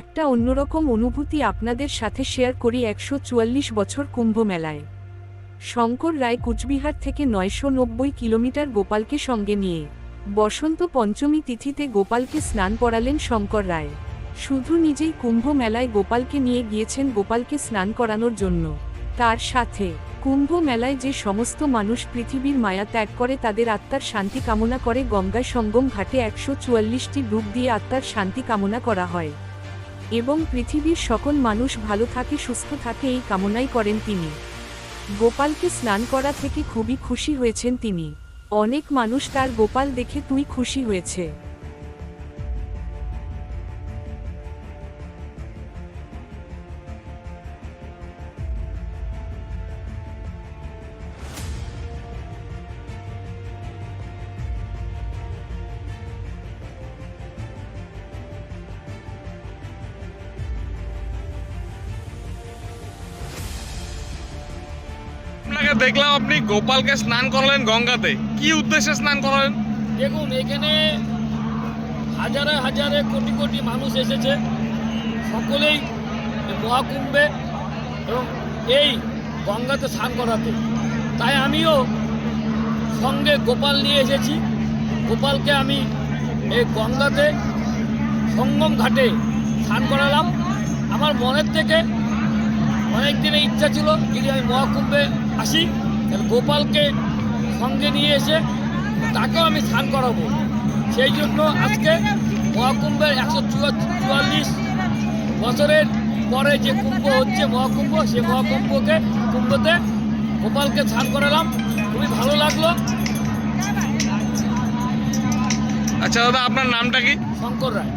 একটা অন্যরকম অনুভূতি আপনাদের সাথে শেয়ার করি একশো চুয়াল্লিশ বছর কুম্ভ মেলায় শঙ্কর রায় কুচবিহার থেকে নয়শো নব্বই কিলোমিটার গোপালকে সঙ্গে নিয়ে বসন্ত পঞ্চমী তিথিতে গোপালকে স্নান করালেন শঙ্কর রায়। শুধু নিজেই কুম্ভ মেলায় গোপালকে নিয়ে গিয়েছেন গোপালকে স্নান করানোর জন্য। তার সাথে কুম্ভ মেলায় যে সমস্ত মানুষ পৃথিবীর মায়া ত্যাগ করে তাদের আত্মার শান্তি কামনা করে গঙ্গায় সঙ্গম ঘাটে একশো চুয়াল্লিশটি ডুব দিয়ে আত্মার শান্তি কামনা করা হয়। এবং পৃথিবীর সকল মানুষ ভালো থাকে, সুস্থ থাকে এই কামনাই করেন তিনি। গোপালকে স্নান করা থেকে খুবই খুশি হয়েছেন তিনি। অনেক মানুষ তার গোপাল দেখে তুই খুশি হয়েছে। আপনাকে দেখলাম আপনি গোপালকে স্নান করালেন গঙ্গাতে। কি উদ্দেশ্যে স্নান করালেন? দেখুন, এখানে হাজারে হাজারে কোটি কোটি মানুষ এসেছে। সকলেই মহাকুম্ভে এবং এই গঙ্গাতে স্নান করাতে। তাই আমিও সঙ্গে গোপাল নিয়ে এসেছি। গোপালকে আমি এই গঙ্গাতে সঙ্গম ঘাটে স্নান করালাম। আমার মনের থেকে অনেক দিনের ইচ্ছা ছিল, যদি আমি মহাকুম্ভে আসি। গোপালকে সঙ্গে নিয়ে এসে তাকেও আমি স্নান করাবো। সেই জন্য আজকে মহাকুম্ভের একশো চুয়াল্লিশ বছরের পরে যে কুম্ভ হচ্ছে মহাকুম্ভ সে মহাকুম্ভকে কুম্ভতে গোপালকে স্নান করালাম। খুবই ভালো লাগল। আচ্ছা দাদা আপনার নামটা কি? শঙ্কর রায়।